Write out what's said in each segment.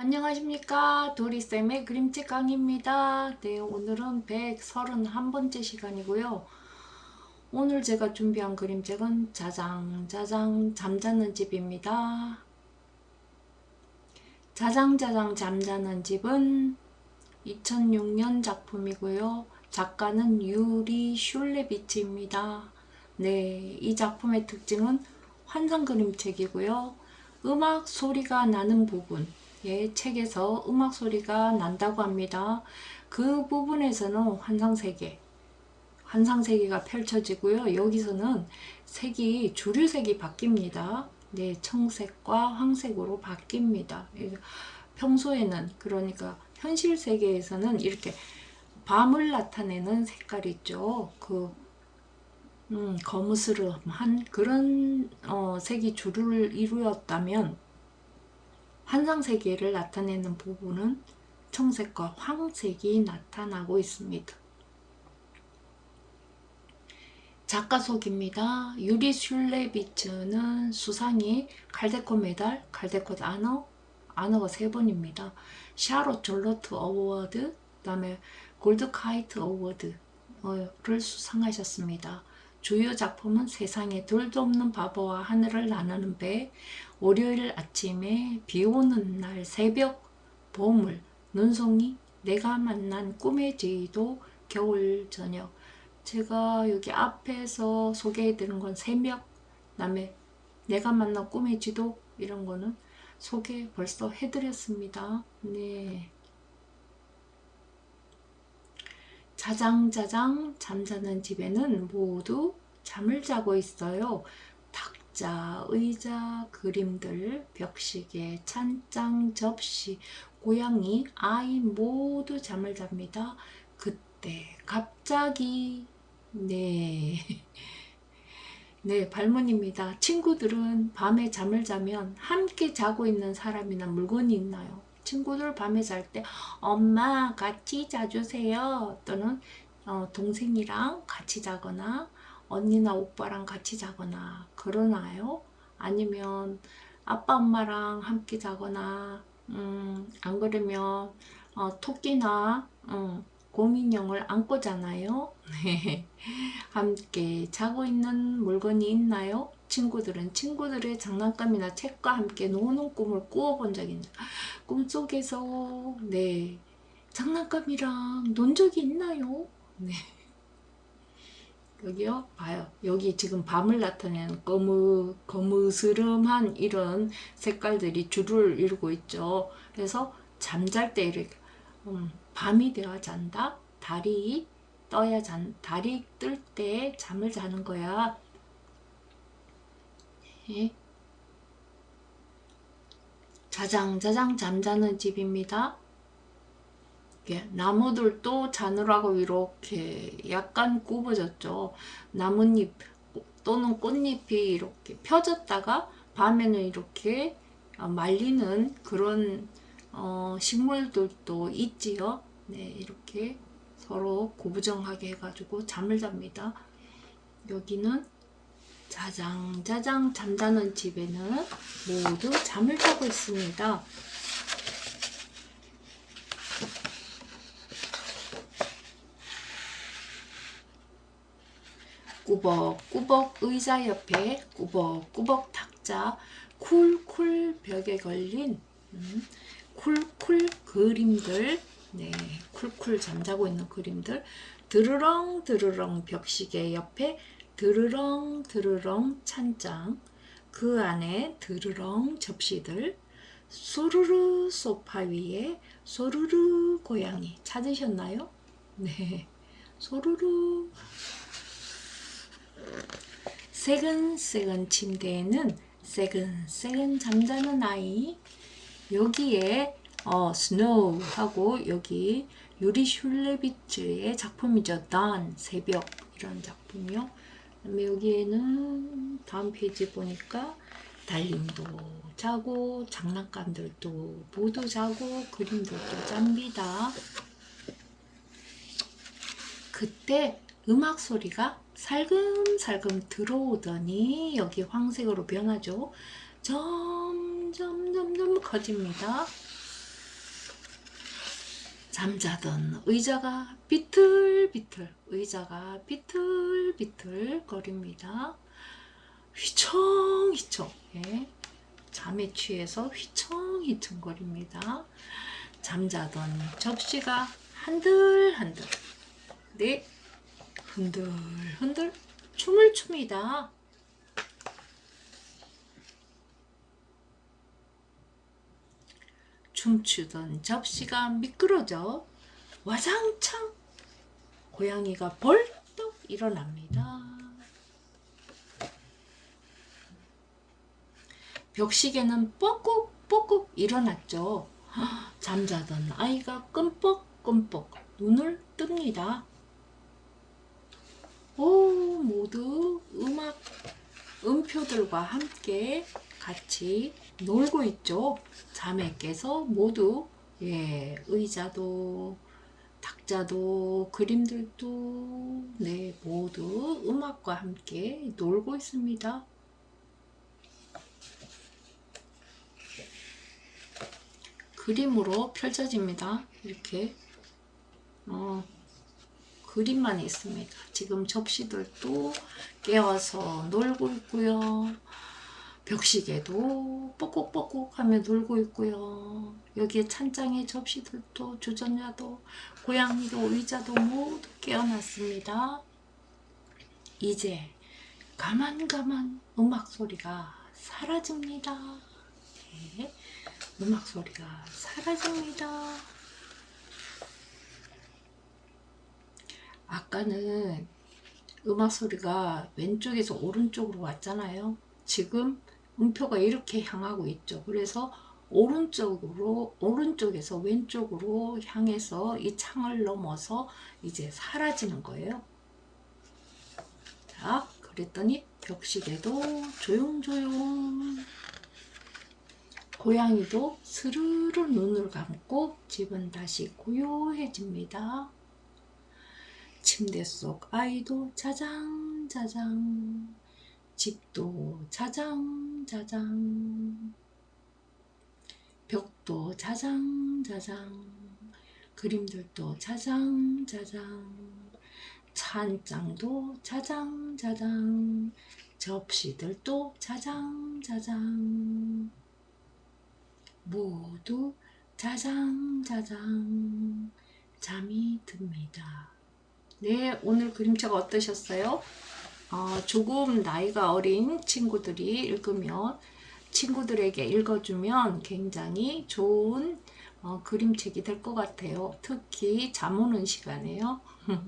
안녕하십니까. 도리쌤의 그림책 강의입니다. 네 오늘은 131번째 시간이고요. 오늘 제가 준비한 그림책은 자장 자장 잠자는 집입니다. 자장 자장 잠자는 집은 2006년 작품이고요. 작가는 유리 슐레비치입니다. 네, 이 작품의 특징은 환상 그림책이고요. 음악 소리가 나는 부분 예, 책에서 음악 소리가 난다고 합니다. 그 부분에서는 환상세계, 환상세계가 펼쳐지고요. 여기서는 색이, 주류색이 바뀝니다. 네, 청색과 황색으로 바뀝니다. 예, 평소에는, 그러니까 현실 세계에서는 이렇게 밤을 나타내는 색깔 있죠. 그, 음, 거무스름한 그런 어, 색이 주를 이루었다면 환상 세계를 나타내는 부분은 청색과 황색이 나타나고 있습니다. 작가 속입니다. 유리 슐레비츠는 수상이 칼데코 메달, 칼데코 아너, 아너가 세 번입니다. 샤롯 졸로트 어워드, 그 다음에 골드 카이트 어워드를 수상하셨습니다. 주요 작품은 세상에 둘도 없는 바보와 하늘을 나누는 배, 월요일 아침에 비 오는 날 새벽, 보물, 눈송이, 내가 만난 꿈의 제도, 겨울 저녁. 제가 여기 앞에서 소개해드린 건 새벽, 그다음에 내가 만난 꿈의 지도 이런 거는 소개 벌써 해드렸습니다. 네. 자장자장 잠자는 집에는 모두 잠을 자고 있어요. 탁자, 의자, 그림들, 벽시계, 찬장, 접시, 고양이, 아이 모두 잠을 잡니다. 그때 갑자기 네. 네, 발문입니다. 친구들은 밤에 잠을 자면 함께 자고 있는 사람이나 물건이 있나요? 친구들 밤에 잘 때 엄마 같이 자주세요 또는 어, 동생이랑 같이 자거나 언니나 오빠랑 같이 자거나 그러나요? 아니면 아빠 엄마랑 함께 자거나 음, 안 그러면 어, 토끼나 음, 곰인형을 안고 자나요? 네. 함께 자고 있는 물건이 있나요? 친구들은 친구들의 장난감이나 책과 함께 노는 꿈을 꾸어본 적이 있나요? 꿈속에서 네 장난감이랑 논 적이 있나요? 네. 여기요 봐요 여기 지금 밤을 나타내는 거무 거무스름한 이런 색깔들이 줄을 이루고 있죠 그래서 잠잘 때 이렇게 음, 밤이 되어 잔다 달이 떠야 잔 달이 뜰 때 잠을 자는 거야 예. 자장자장 잠자는 집입니다. 예, 나무들도 자느라고 이렇게 약간 굽어졌죠. 나뭇잎 또는 꽃잎이 이렇게 펴졌다가 밤에는 이렇게 말리는 그런 어, 식물들도 있지요. 네, 이렇게 서로 고부정하게 해가지고 잠을 잡니다. 여기는 자장 자장 잠자는 집에는 모두 잠을 자고 있습니다. 꾸벅꾸벅 의자 옆에 꾸벅꾸벅 탁자 쿨쿨 벽에 걸린 음, 쿨쿨 그림들 네 쿨쿨 잠자고 있는 그림들 드르렁 드르렁 벽시계 옆에 드르렁 드르렁 찬장. 그 안에 드르렁 접시들. 소르르 소파 위에 소르르 고양이. 찾으셨나요? 네. 소르르. 새근새근 침대에는 새근새근 잠자는 아이. 여기에 어, 스노우하고 여기 유리 슐레비츠의 작품이죠. 단 새벽. 이런 작품이요. 그다음에 여기에는 다음 페이지 보니까 달림도 자고 장난감들도 모두 자고 그림들도 짭니다. 그때 음악 소리가 살금살금 들어오더니 여기 황색으로 변하죠. 점점 점점 커집니다. 잠자던 의자가 비틀비틀 의자가 비틀비틀 거립니다. 휘청휘청 예. 잠에 취해서 휘청휘청 거립니다. 잠자던 접시가 한들한들 네 흔들흔들 춤을 춥니다. 춤추던 접시가 미끄러져 와장창 고양이가 벌떡 일어납니다. 벽시계는 뻐꾹뻐꾹 일어났죠. 잠자던 아이가 끔뻑끔뻑 눈을 뜹니다. 오, 모두 음악, 음표들과 함께 같이 놀고 있죠. 깨서 모두, 예, 의자도, 탁자도, 그림들도, 네, 모두 음악과 함께 놀고 있습니다. 그림으로 펼쳐집니다. 이렇게. 어, 그림만 있습니다. 지금 접시들도 깨워서 놀고 있고요. 벽시계도 뻑뻑뻑뻑 하며 놀고 있고요. 여기에 찬장의 접시들도 주전자도 고양이도 의자도 모두 깨어났습니다. 이제 가만가만 음악 소리가 사라집니다. 네, 음악 소리가 사라집니다. 아까는 음악 소리가 왼쪽에서 오른쪽으로 왔잖아요. 지금 음표가 이렇게 향하고 있죠. 그래서 오른쪽으로 오른쪽에서 왼쪽으로 향해서 이 창을 넘어서 이제 사라지는 거예요. 자, 그랬더니 벽시계도 조용조용 고양이도 스르르 눈을 감고 집은 다시 고요해집니다. 침대 속 아이도 자장자장 집도 자장 자장. 벽도 자장 자장. 그림들도 자장 자장. 찬장도 자장 자장. 접시들도 자장 자장. 모두 자장 자장. 잠이 듭니다. 네, 오늘 그림책 어떠셨어요? 어, 조금 나이가 어린 친구들이 읽으면 친구들에게 읽어주면 굉장히 좋은 어, 그림책이 될 것 같아요. 특히 잠 오는 시간에요.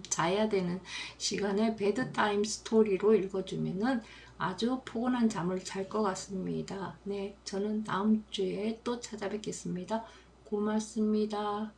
자야 되는 시간에 베드타임 스토리로 읽어주면은 아주 포근한 잠을 잘 것 같습니다. 네, 저는 다음 주에 또 찾아뵙겠습니다. 고맙습니다.